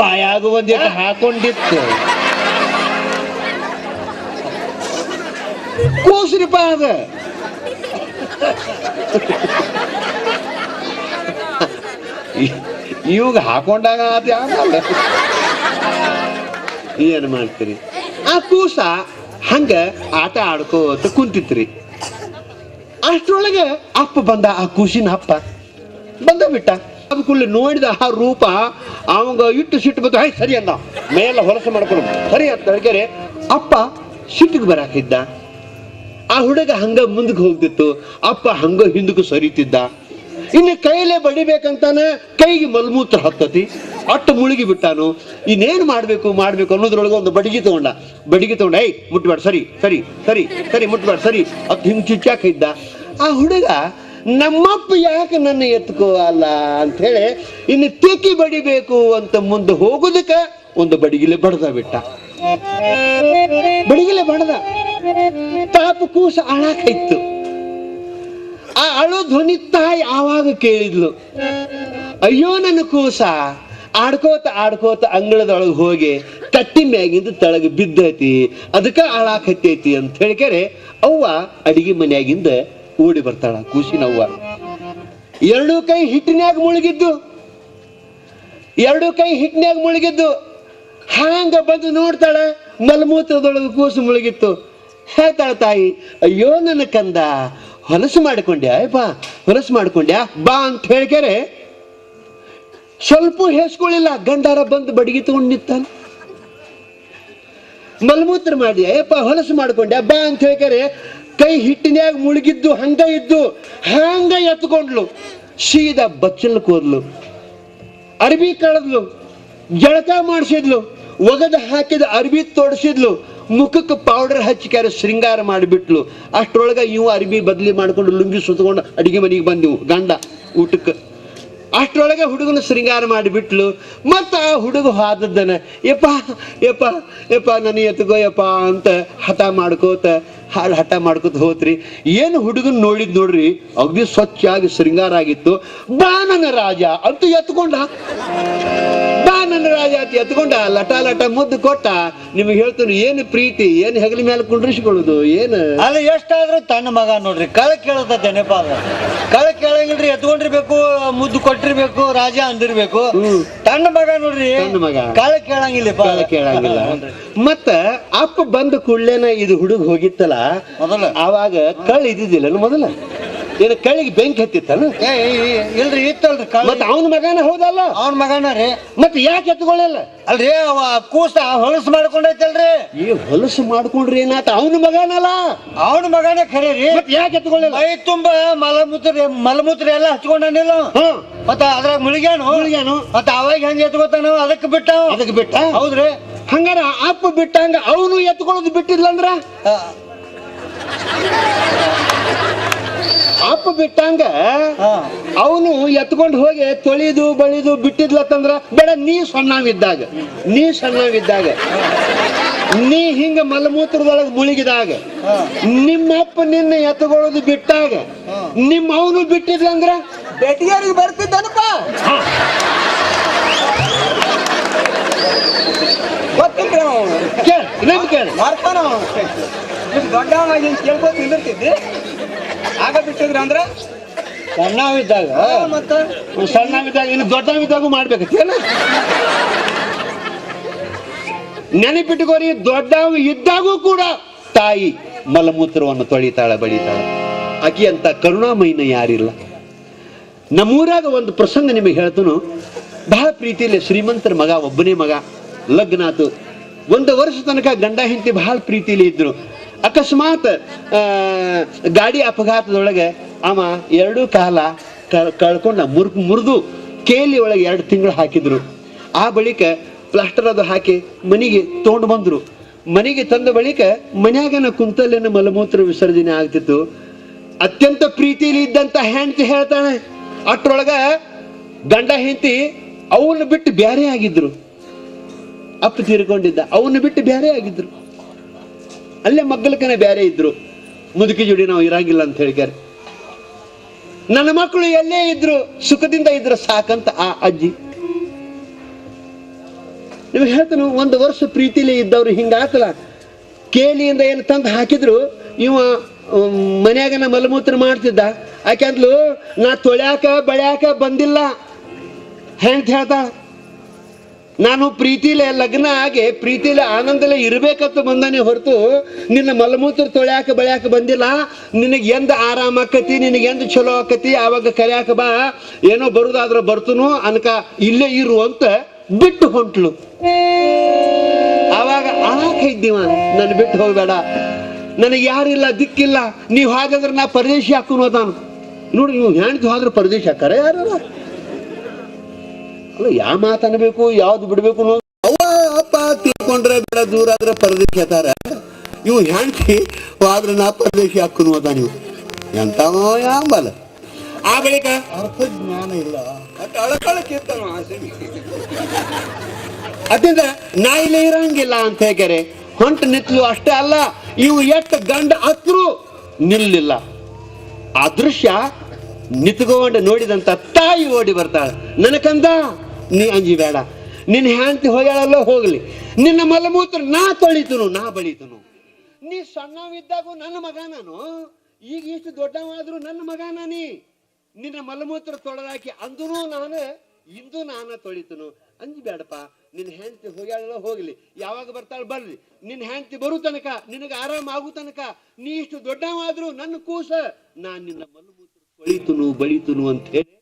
ಬಾಯಾಗ ಒಂದಿಟ್ಟು ಹಾಕೊಂಡಿತ್ತು. ಕೂಸ್ರಿಪ್ಪ ಅದ. ಇವಾಗ ಹಾಕೊಂಡಾಗ ಅದು ಆಗಲ್ಲ ಏನು ಮಾಡ್ತೀರಿ? ಆ ಕೂಸ ಹಂಗ ಆಟ ಆಡ್ಕೋತ ಕುಂತಿತ್ರಿ ಅಷ್ಟ್ರೊಳಗೆ ಅಪ್ಪ ಬಂದ ಆ ಕೂಸಿನ ಅಪ್ಪ. ಬಂದ ಬಿಟ್ಟ. ಅದು ಕುಳ್ಳಿ ನೋಡಿದ ಆ ರೂಪ ಅವಂಗ ಇಟ್ಟು ಸಿಟ್ಟು ಬಂದು ಹಾಯ್ ಸರಿ ಅಂದ. ಮೇಲೆ ಹೊಲಸು ಮಾಡ್ಕೊಂಡು. ಸರಿ ಅಂತ ಹೇಳಿದರೆ ಅಪ್ಪ ಸಿಟ್ಟಿಗೆ ಬರಾಕಿದ್ದ. ಆ ಹುಡುಗ ಹಂಗ ಮುಂದಕ್ಕೆ ಹೋಗ್ತಿತ್ತು. ಅಪ್ಪ ಹಂಗ ಹಿಂದಕ್ಕೆ ಸರಿತಿದ್ದ. ಇನ್ನು ಕೈಲೇ ಬಡಿಬೇಕಂತಾನೆ ಕೈಗೆ ಮಲ್ಮೂತ್ರ ಹತ್ತತಿ, ಅಟ್ಟು ಮುಳುಗಿ ಬಿಟ್ಟಾನು. ಇನ್ನೇನು ಮಾಡಬೇಕು, ಮಾಡ್ಬೇಕು ಅನ್ನೋದ್ರೊಳಗೆ ಒಂದು ಬಡಿಗೆ ತಗೊಂಡ. ಬಡಿಗೆ ತಗೊಂಡ ಐ ಮುಟ್ಬೇಡ, ಸರಿ ಸರಿ ಸರಿ ಸರಿ, ಮುಟ್ಬೇಡ, ಸರಿ. ಅತ್ ಹಿಂಗ್ ಚುಚ್ಚಾಕ ಇದ್ದ. ಆ ಹುಡುಗ, ನಮ್ಮಪ್ಪ ಯಾಕೆ ನನ್ನ ಎತ್ಕೋ ಅಲ್ಲ? ಅಂತ ಹೇಳಿ ಇನ್ನು ತಿಕ್ಕಿ ಬಡಿಬೇಕು ಅಂತ ಮುಂದೆ ಹೋಗುದಕ್ಕ ಒಂದು ಬಡಿಗಿಲೆ ಬಡದ ಬಿಟ್ಟ. ಬಡಿಗಿಲೆ ಬಡದ. ಪಾಪ ಕೂಸ ಅಳಾಕೈತ್ತು ಆ ಅಳು ಧ್ವನಿ ತಾಯಿ ಆವಾಗ ಕೇಳಿದ್ಲು, ಅಯ್ಯೋ ನನ್ನ ಕೂಸ, ಆಡ್ಕೋತ ಆಡ್ಕೋತ ಅಂಗಳದೊಳಗೆ ಹೋಗಿ ತಟ್ಟಿ ಮ್ಯಾಗಿಂದ ತಳಗ ಬಿದ್ದೈತಿ, ಅದಕ್ಕೆ ಆಳಾಕತ್ತೈತಿ ಅಂತ ಹೇಳಿಕರೆ ಅವ್ವ ಅಡಿಗೆ ಮನೆಯಾಗಿಂದ ಓಡಿ ಬರ್ತಾಳ ಕೂಸಿನ ಅವ್ವ ಎರಡೂ ಕೈ ಹಿಟ್ಟಿನ್ಯಾಗ ಮುಳುಗಿದ್ದು, ಎರಡೂ ಕೈ ಹಿಟ್ಟಿನ್ಯಾಗ ಮುಳುಗಿದ್ದು ಹಾಂಗ ಬಂದು ನೋಡ್ತಾಳ, ಮಲಮೂತ್ರದೊಳಗೆ ಕೂಸು ಮುಳುಗಿತ್ತು. ಹೇಳ್ತಾಳ ತಾಯಿ, ಅಯ್ಯೋ ನನ್ನ ಕಂದ ಹೊಲಸು ಮಾಡಿಕೊಂಡ್ಯಾ? ಬಾ ಹೊಲಸು ಮಾಡ್ಕೊಂಡ್ಯಾ? ಬಾ ಅಂತ ಹೇಳ್ಕ್ಯಾರೆ ಸ್ವಲ್ಪ ಹೇಸ್ಕೊಳ್ಳಿಲ್ಲ, ಗಂಡಾರ ಬಂದು ಬಡಗಿ ತಗೊಂಡು ನಿಂತಾನ. ಮಲಮೂತ್ರ ಮಾಡಿ ಏಪ್ಪ, ಹೊಲಸು ಮಾಡ್ಕೊಂಡ್ಯಾ? ಬಾ ಅಂತ ಹೇಳ್ಕ್ಯಾರೆ ಕೈ ಹಿಟ್ಟಿನ್ಯಾಗ ಮುಳುಗಿದ್ದು, ಹಂಗ ಇದ್ದು, ಹಂಗ ಎತ್ಕೊಂಡ್ಲು. ಸೀದಾ ಬಚ್ಚಲ್ ಕೋದ್ಲು. ಅರಬಿ ಕಳದ್ಲು. ಜಳಕ ಮಾಡಿಸಿದ್ಲು. ಒಗದ ಹಾಕಿದ ಅರ್ಬಿ ತೋಡಿಸಿದ್ಲು. ಮುಖಕ್ಕೆ ಪೌಡರ್ ಹಚ್ಚಿಕ್ಯಾರ ಶೃಂಗಾರ ಮಾಡಿಬಿಟ್ಲು. ಅಷ್ಟರೊಳಗೆ ಇವು ಅರ್ಬಿ ಬದಲಿ ಮಾಡ್ಕೊಂಡು ಲುಂಗಿ ಸುತ್ತಕೊಂಡು ಅಡಿಗೆ ಮನೆಗೆ ಬಂದಿವು. ಗಂಡ ಊಟಕ್ಕೆ. ಅಷ್ಟರೊಳಗೆ ಹುಡುಗನ ಶೃಂಗಾರ ಮಾಡಿಬಿಟ್ಲು. ಮತ್ತು ಆ ಹುಡುಗ ಹಾದದ್ದನ ಯಪ್ಪ ಯಪ್ಪ ಯಪ್ಪ, ನನ್ನ ಎತ್ಕೋ, ಯಪ್ಪ, ಅಂತ ಹಠ ಮಾಡ್ಕೋತ ಹಾಳು ಹಠ ಮಾಡ್ಕೋತ ಹೋತ್ರಿ. ಏನು ಹುಡುಗನ ನೋಡಿದ್ ನೋಡ್ರಿ ಅಗ್ದಿ ಸ್ವಚ್ಛಾಗಿ ಶೃಂಗಾರ ಆಗಿತ್ತು. ಬಾ ನನ್ನ ರಾಜ ಅಂತೂ ಎತ್ಕೊಂಡ. ನನ್ನ ರಾಜ ಅಂತ ಎತ್ಕೊಂಡ ಲಟ ಲಟ ಮುದ್ದು ಕೊಟ್ಟ. ನಿಮಗೆ ಹೇಳ್ತೀನಿ ಏನು ಪ್ರೀತಿ ಏನು ಹೆಗಲ ಮೇಲೆ ಕುಂಡ್ರಿಸ್ಕೊಳ್ಳೋದು ಏನು? ಅಲ್ಲ ಎಷ್ಟಾದ್ರೂ ತನ್ನ ಮಗ ನೋಡ್ರಿ ಕಳ ಕೇಳತ್ತ ನೆಪ ಅದ ಕಳ ಕೇಳಂಗಿಲ್ರಿ ಎತ್ಕೊಂಡಿರ್ಬೇಕು ಮುದ್ದು ಕೊಟ್ಟಿರ್ಬೇಕು ರಾಜ ಅಂದಿರ್ಬೇಕು. ತನ್ನ ಮಗ ನೋಡ್ರಿ ಮಗ. ಕಳ ಕೇಳಂಗಿಲ್ಲ ಕಳ ಕೇಳಂಗಿಲ್ಲ. ಮತ್ತ ಅಪ್ಪ ಬಂದ ಕೂಡ್ಲೇನ ಇದು ಹುಡುಗ ಹೋಗಿತ್ತಲ್ಲ ಮೊದಲ. ಆವಾಗ ಕಳ್ ಇದ್ದಿದ್ದಿಲ್ಲ ಮೊದಲ? ಏನು ಕೆಳಗೆ ಬೆಂಕಿ ಹತ್ತಿತ್ತನ? ಏ ಇಲ್ರಿ ಇತ್ತಲ್ರಿ ಮತ್ತೆ ಮತ್ತ ಅವನ ಮಗನ ಹೌದಲ್ಲ? ಅವನ ಮಗನ ರೀ. ಮತ್ತೆ ಯಾಕೆ ಎತ್ಕೊಳ್ಳಲ್ಲ? ಅಲ್ರಿ ಅವ ಕೂಸ ಹೊಲಸು ಮಾಡ್ಕೊಂಡೈತಲ್ರಿ. ಈ ಹೊಲಸು ಮಾಡ್ಕೊಂಡ್ರಿ ಏನಾತ? ಅವನ ಮಗನಲ್ಲ? ಅವನ ಮಗನೇ ಖರೆ ರೀ. ಮತ್ತೆ ಯಾಕೆ ಎತ್ಕೊಳ್ಳಲ್ಲ? ಮೈ ತುಂಬ ಮಲಮೂತ್ರ ಮಲಮೂತ್ರ ಎಲ್ಲ ಹಚ್ಕೊಂಡಿಲ್ಲ ಹಾ. ಮತ್ತ ಅದ್ರಾಗ ಮುಳುಗ್ಯಾನು. ಮುಳುಗ್ಯಾನು. ಮತ್ತೆ ಅವಾಗ ಹೆಂಗ್ ಎತ್ಕೋತಾನ ಅದಕ್ಕೆ ಬಿಟ್ಟ. ಅದಕ್ಕೆ ಬಿಟ್ಟ? ಹೌದ್ರಿ. ಹಂಗಾರ ಅಪ್ಪ ಬಿಟ್ಟಂಗ ಅವನು ಎತ್ಕೊಳ್ಳೋದು ಬಿಟ್ಟಿಲ್ಲ ಅಂದ್ರ ಆ, ಅಪ್ಪ ಬಿಟ್ಟಂಗ ಅವನು ಎತ್ಕೊಂಡು ಹೋಗಿ ತೊಳಿದು ಬಳಿದು ಬಿಟ್ಟಿದ್ಲತ್ತಂದ್ರ ಬೇಡ ನೀ ಸಣ್ಣವಿದ್ದಾಗ ನೀ ಸಣ್ಣವಿದ್ದಾಗ ನೀ ಹಿಂಗ ಮಲಮೂತ್ರದೊಳಗೆ ಮುಳುಗಿದಾಗ. ನಿಮ್ಮಪ್ಪ ನಿನ್ನ ಎತ್ಕೊಳ್ಳೋದು ಬಿಟ್ಟಾಗ ನಿಮ್ಮ ಅವನು ಬಿಟ್ಟಿದ್ಲಂದ್ರ ಬೆಟ್ಟಿಗೆರಿಗೆ ಬರ್ತಿದ್ದನಪ್ಪ. ಗೊತ್ತಿಲ್ರಿ ಅವನು. ಕೇಳ ನಿಮ್ ಕೇಳ. ಬರ್ತಾನ ಅವನು. ದೊಡ್ಡವನಾಗಿ ಕೇಳ್ಕೊತ ನಿಂದಿರ್ತಿದ್ದಿ? ಆಗ ಬಿಟ್ಟಿದ್ರ ಅಂದ್ರ ಸಣ್ಣವಿದ್ದಾಗ ಮತ್ತ? ಸಣ್ಣವಿದ್ದಾಗ ಇನ್ನು ದೊಡ್ಡವಿದ್ದಾಗೂ ಮಾಡ್ಬೇಕತ್ತೇನ ನೆನಪಿಟ್ಟುಕೋರಿ ದೊಡ್ಡವ ಇದ್ದಾಗೂ ಕೂಡ ತಾಯಿ ಮಲಮೂತ್ರವನ್ನು ತೊಳಿತಾಳ ಬಳಿತಾಳ ಅಕಿ ಅಂತ ಕರುಣಾಮಯಿನ ಯಾರಿಲ್ಲ. ನಮ್ಮೂರಾಗ ಒಂದು ಪ್ರಸಂಗ ನಿಮಗೆ ಹೇಳ್ತನು. ಬಹಳ ಪ್ರೀತಿಯಲ್ಲಿ ಶ್ರೀಮಂತರ ಮಗ ಒಬ್ಬನೇ ಮಗ ಲಗ್ನ ಆತು. ಒಂದು ವರ್ಷ ತನಕ ಗಂಡ ಹೆಂಡತಿ ಬಹಳ ಪ್ರೀತಿಯಲ್ಲಿ ಇದ್ರು. ಅಕಸ್ಮಾತ್ ಗಾಡಿ ಅಪಘಾತದೊಳಗೆ ಅವ ಎರಡೂ ಕಾಲ ಕಳ್ಕೊಂಡ, ಮುರ್, ಮುರಿದು ಕೇಲಿ ಒಳಗೆ ಎರಡು ತಿಂಗಳು ಹಾಕಿದ್ರು. ಆ ಬಳಿಕ ಪ್ಲಾಸ್ಟರ್ ಅದು ಹಾಕಿ ಮನೆಗೆ ತೊಗೊಂಡು ಬಂದ್ರು. ಮನೆಗೆ ತಂದ ಬಳಿಕ ಮನ್ಯಾಗನ ಕುಂತಲ್ಲಿನ ಮಲಮೂತ್ರ ವಿಸರ್ಜನೆ ಆಗ್ತಿತ್ತು. ಅತ್ಯಂತ ಪ್ರೀತಿಲಿ ಇದ್ದಂತ ಹೆಂಡತಿ ಹೇಳ್ತಾಳೆ ಅಟ್ರೊಳಗ ಗಂಡ ಹೆಂಡತಿ ಅವನ್ನ ಬಿಟ್ಟು ಬ್ಯಾರೆ ಆಗಿದ್ರು. ಅಪ್ಪ ತೀರ್ಕೊಂಡಿದ್ದ, ಅವನ್ನ ಬಿಟ್ಟು ಬ್ಯಾರೆ ಆಗಿದ್ರು. ಅಲ್ಲೇ ಮಗ್ಗಲಕನ ಬೇರೆ ಇದ್ರು. ಮುದುಕಿ ಜೋಡಿ ನಾವು ಇರಂಗಿಲ್ಲ ಅಂತ ಹೇಳಿದ್ದಾರೆ ನನ್ನ ಮಕ್ಕಳು ಎಲ್ಲೇ ಇದ್ರು, ಸುಖದಿಂದ ಇದ್ರು ಸಾಕಂತ ಆ ಅಜ್ಜಿ. ನಿಮ್ಗೆ ಹೇಳ್ತಾನು, ಒಂದು ವರ್ಷ ಪ್ರೀತಿಲಿ ಇದ್ದವ್ರು ಹಿಂಗಾತಲ್ಲ ಕೇಲಿಯಿಂದ ಏನು ತಂದು ಹಾಕಿದ್ರು, ಇವ ಮನ್ಯಾಗನ ಮಲಮೂತ್ರ ಮಾಡ್ತಿದ್ದ. ಯಾಕೆಂದ್ಲು ನಾ ತೊಳ್ಯಾಕ, ಬಳ್ಯಾಕ ಬಂದಿಲ್ಲ. ಹೆಂಗ್ ಹೇಳ್ತಾಳ ನಾನು ಪ್ರೀತಿಲೆ ಲಗ್ನ ಆಗಿ ಪ್ರೀತಿಲೆ ಆನಂದಲೆ ಇರಬೇಕಂತ ಬಂದಾನೆ ಹೊರತು ನಿನ್ನ ಮಲಮೂತ್ರ ತೊಳ್ಯಾಕ ಬಳ್ಯಾಕ ಬಂದಿಲ್ಲ. ನಿನಗೆ ಎಂದ ಆರಾಮ ಆಕತಿ, ನಿನಗೆ ಎಂದ ಚಲೋ ಆಕತಿ, ಆವಾಗ ಕರ್ಯಾಕ ಬಾ, ಏನೋ ಬರುದಾದ್ರ ಬರ್ತನು ಅನ್ಕ ಇಲ್ಲೇ ಇರು ಅಂತ ಬಿಟ್ಟು ಹೊಂಟ್ಲು. ಆವಾಗ ಆಕ ಇದ್ದೀವ ನನ್ನ ಬಿಟ್ಟು ಹೋಗ್ಬೇಡ. ನನಗೆ ಯಾರಿಲ್ಲ, ದಿಕ್ಕಿಲ್ಲ. ನೀವು ಹಾಗಾದ್ರೆ ನಾ ಪರದೇಶಿ ಹಾಕೋನು ಅದಾನು. ನೋಡಿ ನೀವು ಹೆಣ್ತು ಹೋದ್ರೆ ಪರದೇಶಿ ಹಾಕಾರ ಯಾರು ಅಲ್ಲ, ಯಾವ ಮಾತನ್ಬೇಕು ಯಾವ್ದು ಬಿಡ್ಬೇಕು ಅವ್ವ, ಅಪ್ಪ ತಿಳ್ಕೊಂಡ್ರೆ ಬೇಡ, ದೂರ ಆದ್ರೆ ಪರದೇಶಿ ಹಾಕಾರ ಇವು ಹೆಂಡತಿ ಆದ್ರೆ ನಾ ಪರದೇಶಿ ಹಾಕೋನು ಅದ ನೀವು. ಎಂತ ಯಾಂಬಲ್ಲ ಆ ಬಳಿಕ ಅರ್ಥ ಜ್ಞಾನ ಇಲ್ಲ ಅದ್ರಿಂದ ನಾ ಇಲ್ಲೇ ಇರಂಗಿಲ್ಲ ಅಂತ ಹೇಳ್ಯಾರೆ ಹೊಂಟ ನಿತ್ಲು ಅಷ್ಟೇ ಅಲ್ಲ ಇವು ಎಷ್ಟು ಗಂಡ ಹತ್ರು ನಿಲ್ಲಿಲ್ಲ. ಆ ದೃಶ್ಯ ನಿತ್ಕೊಂಡು ನೋಡಿದಂತ ತಾಯಿ ಓಡಿ ಬರ್ತಾಳೆ. ನನಕಂದ ನೀ ಅಂಜಿ ಬೇಡ. ನಿನ್ನ ಹೆಂಡತಿ ಹೋಗ್ಯಾಳಲ್ಲ ಹೋಗ್ಲಿ. ನಿನ್ನ ಮಲಮೂತ್ರ ನಾ ತೊಳಿತನು, ನಾ ಬಳಿತನು. ನೀ ಸಣ್ಣವಿದ್ದಾಗೂ ನನ್ನ ಮಗ ನಾನು ಈಗ ಇಷ್ಟು ದೊಡ್ಡವಾದ್ರೂ ನನ್ನ ಮಗ ನಾನಿ ನಿನ್ನ ಮಲಮೂತ್ರ ತೊಳೆದಾಕಿ ಅಂದ್ರೂ ನಾನು, ಇಂದು ನಾನ ತೊಳಿತನು. ಅಂಜಿ ಬೇಡಪ್ಪ, ನಿನ್ನ ಹೆಂಡತಿ ಹೋಗ್ಯಾಳಲ್ಲ ಹೋಗ್ಲಿ. ಯಾವಾಗ ಬರ್ತಾಳ ಬರ್ಲಿ. ನಿನ್ನ ಹೆಂಡತಿ ಬರು ತನಕ, ನಿನಗೆ ಆರಾಮ ಆಗು ತನಕ, ನೀ ಇಷ್ಟು ದೊಡ್ಡವಾದ್ರೂ ನನ್ನ ಕೂಸ ನಾನು ನಿನ್ನ ಮಲಮೂತ್ರ ತೊಳಿತನು, ಬಳಿತನು ಅಂತ ಹೇಳಿ.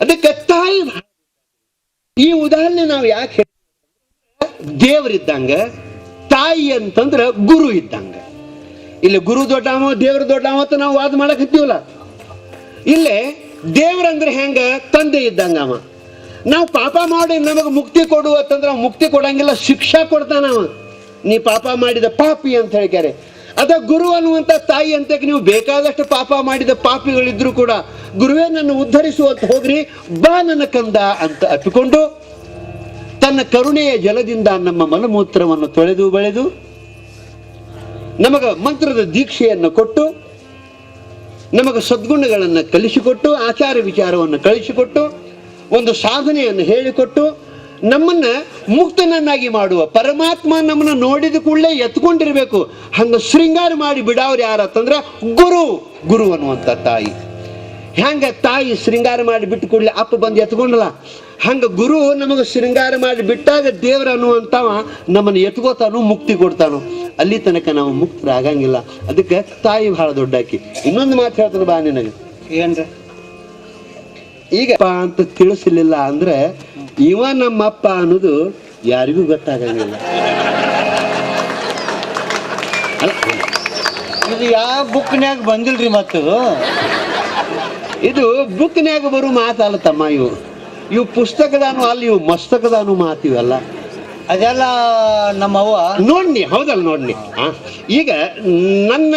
ಅದಕ್ಕೆ ತಾಯಿ ಈ ಉದಾಹರಣೆ ನಾವು ಯಾಕೆ? ದೇವರಿದ್ದಂಗ ತಾಯಿ ಅಂತಂದ್ರ ಗುರು ಇದ್ದಂಗ. ಇಲ್ಲಿ ಗುರು ದೊಡ್ಡವ ದೇವ್ರ ದೊಡ್ಡವ ಅಂತ ನಾವು ವಾದ ಮಾಡಕ್ ಹತ್ತೀವಲ್ಲ ಇಲ್ಲೇ ದೇವ್ರಂದ್ರೆ ಹೆಂಗ? ತಂದೆ ಇದ್ದಂಗ ಅವ ನಾವು ಪಾಪ ಮಾಡಿ ನಮಗೆ ಮುಕ್ತಿ ಕೊಡು ಅಂತಂದ್ರೆ ಮುಕ್ತಿ ಕೊಡಂಗಿಲ್ಲ, ಶಿಕ್ಷಾ ಕೊಡ್ತಾನ ಅವ ನೀ ಪಾಪ ಮಾಡಿದ ಪಾಪಿ ಅಂತ ಹೇಳ್ಕ್ಯಾರೆ. ಅದ ಗುರು ಅನ್ನುವಂತ ತಾಯಿ ಅಂತ ನೀವು ಬೇಕಾದಷ್ಟು ಪಾಪ ಮಾಡಿದ ಪಾಪಿಗಳಿದ್ರು ಕೂಡ ಗುರುವೇ ನನ್ನ ಉದ್ಧರಿಸು ಅಂತ ಹೋಗ್ರಿ, ಬಾ ನನ್ನ ಕಂದ ಅಂತ ಅಪ್ಪಿಕೊಂಡು ತನ್ನ ಕರುಣೆಯ ಜಲದಿಂದ ನಮ್ಮ ಮಲಮೂತ್ರವನ್ನು ತೊಳೆದು ಬೆಳೆದು ನಮಗ ಮಂತ್ರದ ದೀಕ್ಷೆಯನ್ನು ಕೊಟ್ಟು, ನಮಗೆ ಸದ್ಗುಣಗಳನ್ನು ಕಲಿಸಿಕೊಟ್ಟು, ಆಚಾರ ವಿಚಾರವನ್ನು ಕಳಿಸಿಕೊಟ್ಟು, ಒಂದು ಸಾಧನೆಯನ್ನು ಹೇಳಿಕೊಟ್ಟು, ನಮ್ಮನ್ನ ಮುಕ್ತನನ್ನಾಗಿ ಮಾಡುವ ಪರಮಾತ್ಮ ನಮ್ಮನ್ನ ನೋಡಿದ ಕೂಡಲೇ ಎತ್ಕೊಂಡಿರ್ಬೇಕು. ಹಂಗ ಶೃಂಗಾರ ಮಾಡಿ ಬಿಡಾವ್ರು ಯಾರತ್ತಂದ್ರ ಗುರು ಗುರು ಅನ್ನುವಂಥ ತಾಯಿ. ಹೆಂಗ ತಾಯಿ ಶೃಂಗಾರ ಮಾಡಿ ಬಿಟ್ಟು ಕೂಡಲೇ ಅಪ್ಪ ಬಂದು ಎತ್ಕೊಂಡಲ್ಲ? ಹಂಗ ಗುರು ನಮಗೆ ಶೃಂಗಾರ ಮಾಡಿ ಬಿಟ್ಟಾಗ ದೇವ್ರ ಅನ್ನುವಂಥವ ನಮ್ಮನ್ನು ಎತ್ಕೋತಾನು ಮುಕ್ತಿ ಕೊಡ್ತಾನು ಅಲ್ಲಿ ತನಕ ನಾವು ಮುಕ್ತರಾಗಂಗಿಲ್ಲ. ಅದಕ್ಕೆ ತಾಯಿ ಬಹಳ ದೊಡ್ಡಾಕಿ ಇನ್ನೊಂದು ಮಾತು ಹೇಳ್ತಾನೆ ಬಾ ನಿನಗೆ. ಏನ್ರಿ? ಈಗ ಅಂತ ತಿಳಿಸಲಿಲ್ಲ ಅಂದ್ರೆ ಇವ ನಮ್ಮಪ್ಪ ಅನ್ನೋದು ಯಾರಿಗೂ ಗೊತ್ತಾಗಂಗಿಲ್ಲ. ಇದು ಯಾವ ಬುಕ್ನ್ಯಾಗ ಬಂದಿಲ್ರಿ ಮತ್ತದು ಇದು ಬುಕ್ನ್ಯಾಗ ಬರೋ ಮಾತಲ್ಲ ತಮ್ಮ ಇವು. ಇವು ಪುಸ್ತಕದಾನು ಅಲ್ಲಿ ಇವು ಮಸ್ತಕದಾನು ಮಾತು ಇವೆಲ್ಲ. ಅದೆಲ್ಲ ನಮ್ಮ ಅವ್ವ ನೋಡ್ನಿ ಹೌದಲ್ಲ ನೋಡ್ನಿ. ಈಗ ನನ್ನ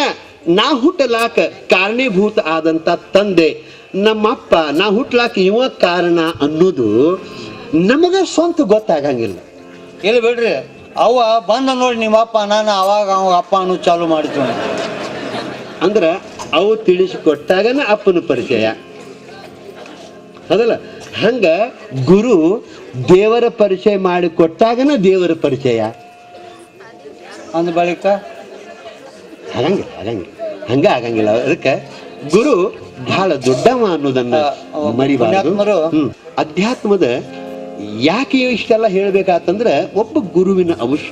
ನಾ ಹುಟ್ಟಲಾಕ ಕಾರಣೀಭೂತ ಆದಂತ ತಂದೆ ನಮ್ಮಪ್ಪ ನಾ ಹುಟ್ಟಲಾಕ ಇವ ಕಾರಣ ಅನ್ನೋದು ನಮಗೆ ಸ್ವಂತ ಗೊತ್ತಾಗಂಗಿಲ್ಲ. ಇಲ್ಲಿ ಬಿಡ್ರಿ ಅವ ಬಂದ ನೋಡಿ ನಿಮ್ಮಪ್ಪ ನಾನು ಅವಾಗ ಅವ ಅಪ್ಪ ಅನ್ನೋ ಚಾಲು ಮಾಡಿದ್ವಿ. ಅಂದ್ರ ಅವು ತಿಳಿಸಿಕೊಟ್ಟಾಗನ ಅಪ್ಪನ ಪರಿಚಯ. ಅದಲ್ಲ ಹಂಗ ಗುರು ದೇವರ ಪರಿಚಯ ಮಾಡಿ ಕೊಟ್ಟಾಗನ ದೇವರ ಪರಿಚಯ. ಅಂದ ಬಳಿಕ? ಹಾಗಂಗಿಲ್ಲ ಹಾಗಂಗಿಲ್ಲ ಹಂಗ ಆಗಂಗಿಲ್ಲ. ಅದಕ್ಕೆ ಗುರು ಬಹಳ ದೊಡ್ಡವ ಅನ್ನೋದನ್ನ ಮರಿಬಾರದು. ಅಧ್ಯಾತ್ಮದ ಯಾಕೆ ಇಷ್ಟೆಲ್ಲ ಹೇಳ್ಬೇಕಾತಂದ್ರ ಒಬ್ಬ ಗುರುವಿನ ಅವಶ್ಯ